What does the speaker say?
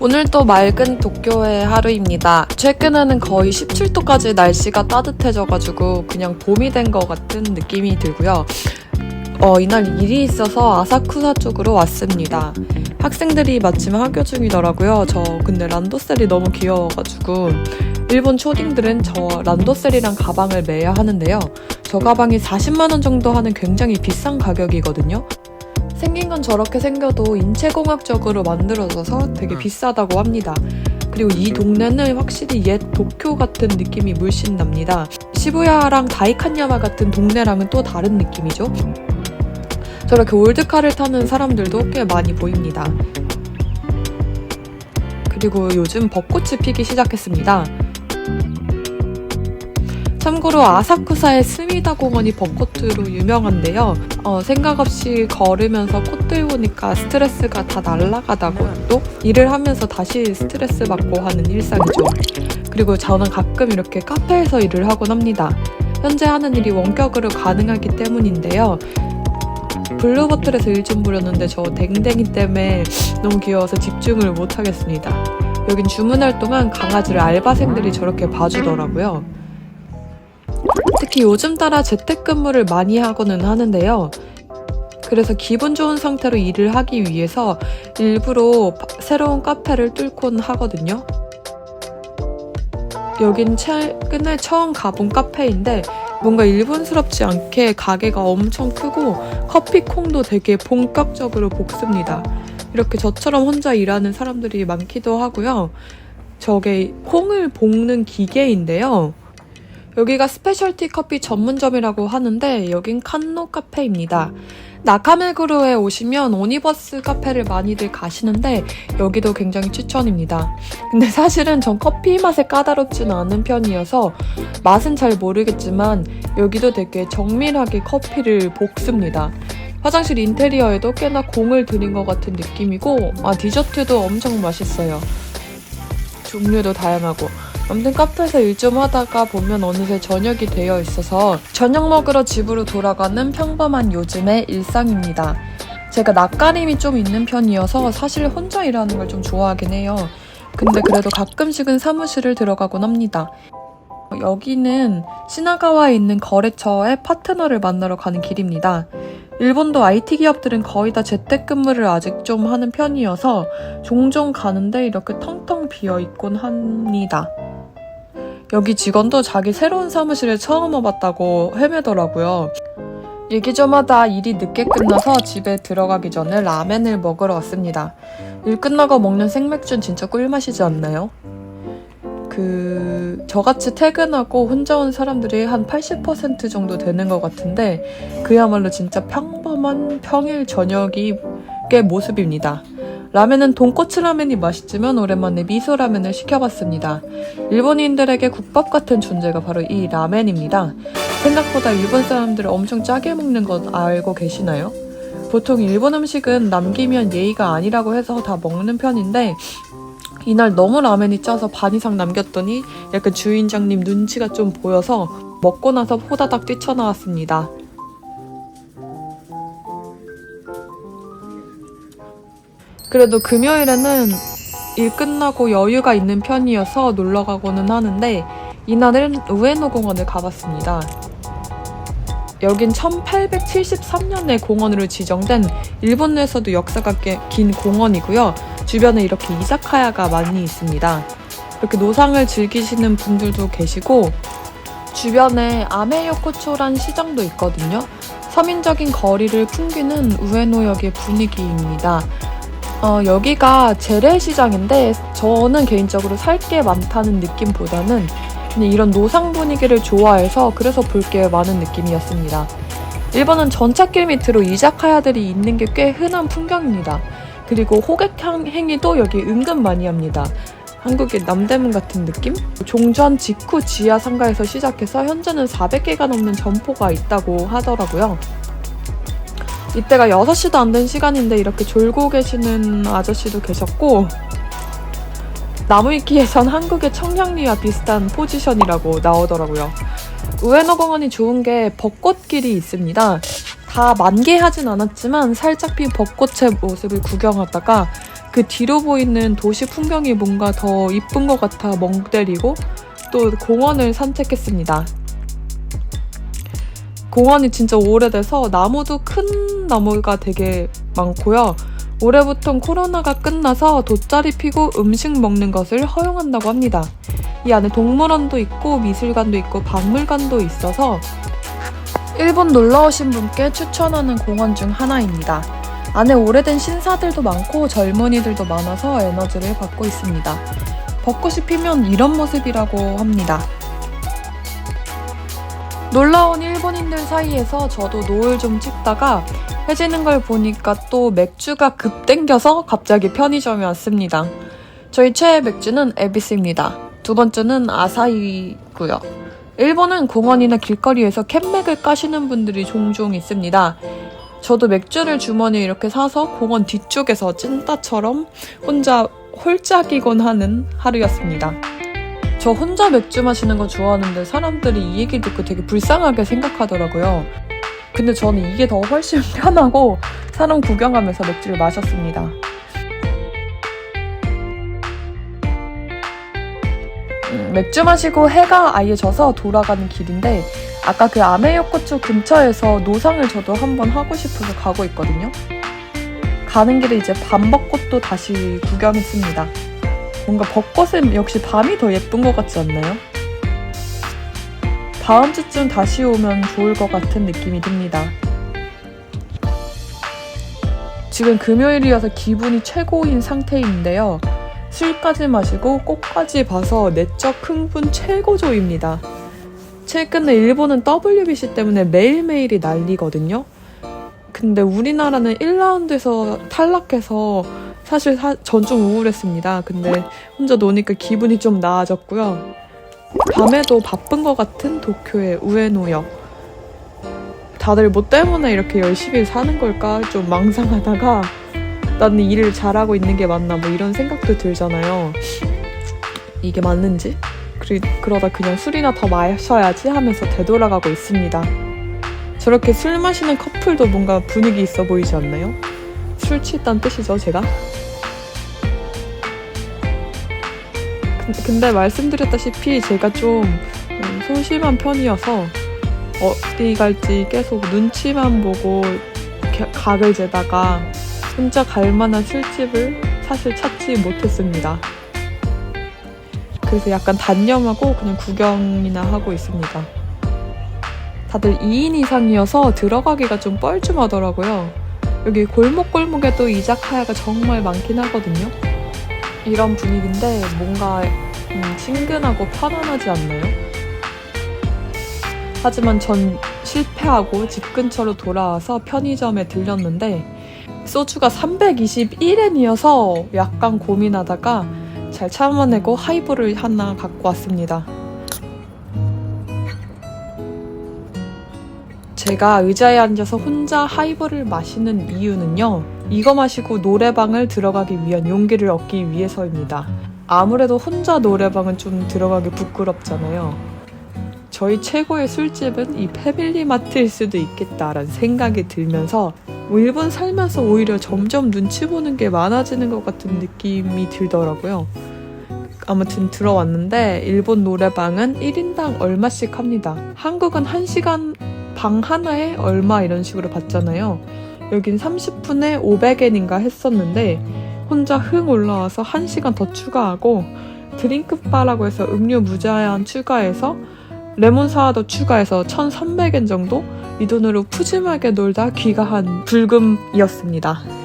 오늘도 맑은 도쿄의 하루입니다. 최근에는 거의 17도까지 날씨가 따뜻해져가지고 그냥 봄이 된 것 같은 느낌이 들고요. 어, 이날 일이 있어서 아사쿠사 쪽으로 왔습니다. 학생들이 마침 학교 중이더라고요. 저 근데 란도셀이 너무 귀여워가지고 일본 초딩들은 저 란도셀이랑 가방을 매야 하는데요. 저 가방이 40만 원 정도 하는 굉장히 비싼 가격이거든요. 생긴 건 저렇게 생겨도 인체공학적으로 만들어져서 되게 비싸다고 합니다. 그리고 이 동네는 확실히 옛 도쿄 같은 느낌이 물씬 납니다. 시부야랑 다이칸야마 같은 동네랑은 또 다른 느낌이죠. 저렇게 올드카를 타는 사람들도 꽤 많이 보입니다. 그리고 요즘 벚꽃이 피기 시작했습니다. 참고로 아사쿠사의 스미다 공원이 벚꽃으로 유명한데요. 어, 생각 없이 걸으면서 꽃들 보니까 스트레스가 다 날아가다고 또 일을 하면서 다시 스트레스 받고 하는 일상이죠. 그리고 저는 가끔 이렇게 카페에서 일을 하곤 합니다. 현재 하는 일이 원격으로 가능하기 때문인데요. 블루버틀에서 일좀 보렸는데 저 댕댕이 때문에 너무 귀여워서 집중을 못 하겠습니다. 여긴 주문할 동안 강아지를 알바생들이 저렇게 봐주더라고요. 특히 요즘 따라 재택근무를 많이 하고는 하는데요. 그래서 기분 좋은 상태로 일을 하기 위해서 일부러 바- 새로운 카페를 뚫곤 하거든요. 여긴 최근에 처음 가본 카페인데 뭔가 일본스럽지 않게 가게가 엄청 크고 커피콩도 되게 본격적으로 볶습니다. 이렇게 저처럼 혼자 일하는 사람들이 많기도 하고요. 저게 콩을 볶는 기계인데요. 여기가 스페셜티 커피 전문점이라고 하는데 여긴 칸노 카페입니다. 나카메구로에 오시면 오니버스 카페를 많이들 가시는데 여기도 굉장히 추천입니다. 근데 사실은 전 커피 맛에 까다롭지는 않은 편이어서 맛은 잘 모르겠지만 여기도 되게 정밀하게 커피를 볶습니다. 화장실 인테리어에도 꽤나 공을 들인 것 같은 느낌이고 아 디저트도 엄청 맛있어요. 종류도 다양하고 아무튼 카페에서 일 좀 하다가 보면 어느새 저녁이 되어 있어서 저녁 먹으러 집으로 돌아가는 평범한 요즘의 일상입니다. 제가 낯가림이 좀 있는 편이어서 사실 혼자 일하는 걸 좀 좋아하긴 해요. 근데 그래도 가끔씩은 사무실을 들어가곤 합니다. 여기는 시나가와에 있는 거래처의 파트너를 만나러 가는 길입니다. 일본도 IT 기업들은 거의 다 재택근무를 아직 좀 하는 편이어서 종종 가는데 이렇게 텅텅 비어 있곤 합니다. 여기 직원도 자기 새로운 사무실에 처음 와봤다고 헤매더라고요. 하다 일이 늦게 끝나서 집에 들어가기 전에 라멘을 먹으러 왔습니다. 일 끝나고 먹는 생맥주는 진짜 꿀맛이지 않나요? 그 저같이 퇴근하고 혼자 온 사람들이 한 80% 정도 되는 것 같은데 그야말로 진짜 평범한 평일 저녁이 꽤 모습입니다. 라면은 돈코츠 라면이 맛있지만 오랜만에 미소 라면을 시켜봤습니다. 일본인들에게 국밥 같은 존재가 바로 이 라멘입니다. 생각보다 일본 사람들을 엄청 짜게 먹는 것 알고 계시나요? 보통 일본 음식은 남기면 예의가 아니라고 해서 다 먹는 편인데 이날 너무 라면이 짜서 반 이상 남겼더니 약간 주인장님 눈치가 좀 보여서 먹고 나서 호다닥 뛰쳐나왔습니다. 그래도 금요일에는 일 끝나고 여유가 있는 편이어서 놀러 가고는 하는데 이날은 우에노 공원을 가봤습니다. 여긴 1873년에 공원으로 지정된 일본 내에서도 역사가 꽤긴 공원이고요. 주변에 이렇게 이자카야가 많이 있습니다. 이렇게 노상을 즐기시는 분들도 계시고 주변에 아메요코초란 시장도 있거든요. 서민적인 거리를 풍기는 우에노역의 분위기입니다. 어, 여기가 재래시장인데 저는 개인적으로 살 게 많다는 느낌보다는 이런 노상 분위기를 좋아해서 그래서 볼 게 많은 느낌이었습니다. 일본은 전찻길 밑으로 이자카야들이 있는 게 꽤 흔한 풍경입니다. 그리고 호객 향- 행위도 여기 은근 많이 합니다. 한국의 남대문 같은 느낌? 종전 직후 지하 상가에서 시작해서 현재는 400개가 넘는 점포가 있다고 하더라고요. 이때가 6시도 안 된 시간인데 이렇게 졸고 계시는 아저씨도 계셨고 나무위키에선 한국의 청량리와 비슷한 포지션이라고 나오더라고요. 우에노 공원이 좋은 게 벚꽃길이 있습니다. 다 만개하진 않았지만 살짝 핀 벚꽃의 모습을 구경하다가 그 뒤로 보이는 도시 풍경이 뭔가 더 이쁜 것 같아 멍 때리고 또 공원을 산책했습니다. 공원이 진짜 오래돼서 나무도 큰 나무가 되게 많고요. 올해부터 코로나가 끝나서 돗자리 피고 음식 먹는 것을 허용한다고 합니다. 이 안에 동물원도 있고 미술관도 있고 박물관도 있어서 일본 놀러 오신 분께 추천하는 공원 중 하나입니다. 안에 오래된 신사들도 많고 젊은이들도 많아서 에너지를 받고 있습니다. 벚꽃이 피면 이런 모습이라고 합니다. 놀러온 일본인들 사이에서 저도 노을 좀 찍다가 해지는 걸 보니까 또 맥주가 급 땡겨서 갑자기 편의점에 왔습니다. 저희 최애 맥주는 에비스입니다. 두 번째는 아사히고요. 일본은 공원이나 길거리에서 캔맥을 까시는 분들이 종종 있습니다. 저도 맥주를 주머니에 이렇게 사서 공원 뒤쪽에서 찐따처럼 혼자 홀짝이곤 하는 하루였습니다. 저 혼자 맥주 마시는 거 좋아하는데 사람들이 이 얘기 듣고 되게 불쌍하게 생각하더라고요. 근데 저는 이게 더 훨씬 편하고 사람 구경하면서 맥주를 마셨습니다. 음, 맥주 마시고 해가 아예 져서 돌아가는 길인데 아까 그 아메요코초 근처에서 노상을 저도 한번 하고 싶어서 가고 있거든요. 가는 길에 이제 밤벚꽃도 다시 구경했습니다. 뭔가 벚꽃은 역시 밤이 더 예쁜 것 같지 않나요? 다음 주쯤 다시 오면 좋을 것 같은 느낌이 듭니다. 지금 금요일이어서 기분이 최고인 상태인데요. 술까지 마시고 꽃까지 봐서 내적 흥분 최고조입니다. 최근에 일본은 WBC 때문에 매일매일이 난리거든요. 근데 우리나라는 1라운드에서 탈락해서 사실 전 좀 우울했습니다. 근데 혼자 노니까 기분이 좀 나아졌고요. 밤에도 바쁜 것 같은 도쿄의 우에노역. 다들 뭐 때문에 이렇게 열심히 사는 걸까 좀 망상하다가 나는 일을 잘하고 있는 게 맞나 뭐 이런 생각도 들잖아요. 이게 맞는지? 그리, 그러다 그냥 술이나 더 마셔야지 하면서 되돌아가고 있습니다. 저렇게 술 마시는 커플도 뭔가 분위기 있어 보이지 않나요? 술 취했다는 뜻이죠, 제가? 근데 말씀드렸다시피 제가 좀 음, 소심한 편이어서 어디 갈지 계속 눈치만 보고 각을 재다가 혼자 갈 만한 술집을 사실 찾지 못했습니다. 그래서 약간 단념하고 그냥 구경이나 하고 있습니다. 다들 2인 이상이어서 들어가기가 좀 뻘쭘하더라고요. 여기 골목골목에도 이자카야가 정말 많긴 하거든요. 이런 분위기인데 뭔가 음, 친근하고 편안하지 않나요? 하지만 전 실패하고 집 근처로 돌아와서 편의점에 들렸는데 소주가 321엔이어서 약간 고민하다가 잘 참아내고 하이볼을 하나 갖고 왔습니다. 제가 의자에 앉아서 혼자 하이볼을 마시는 이유는요. 이거 마시고 노래방을 들어가기 위한 용기를 얻기 위해서입니다. 아무래도 혼자 노래방은 좀 들어가기 부끄럽잖아요. 저희 최고의 술집은 이 패밀리마트일 수도 있겠다라는 생각이 들면서 뭐 일본 살면서 오히려 점점 눈치 보는 게 많아지는 것 같은 느낌이 들더라고요. 아무튼 들어왔는데 일본 노래방은 1인당 얼마씩 합니다. 한국은 1시간 방 하나에 얼마 이런 식으로 받잖아요. 여긴 30분에 500엔인가 했었는데 혼자 흥 올라와서 1시간 더 추가하고 드링크바라고 해서 음료 무제한 추가해서 레몬 사와도 추가해서 1,300엔 정도? 이 돈으로 푸짐하게 놀다 귀가한 불금이었습니다.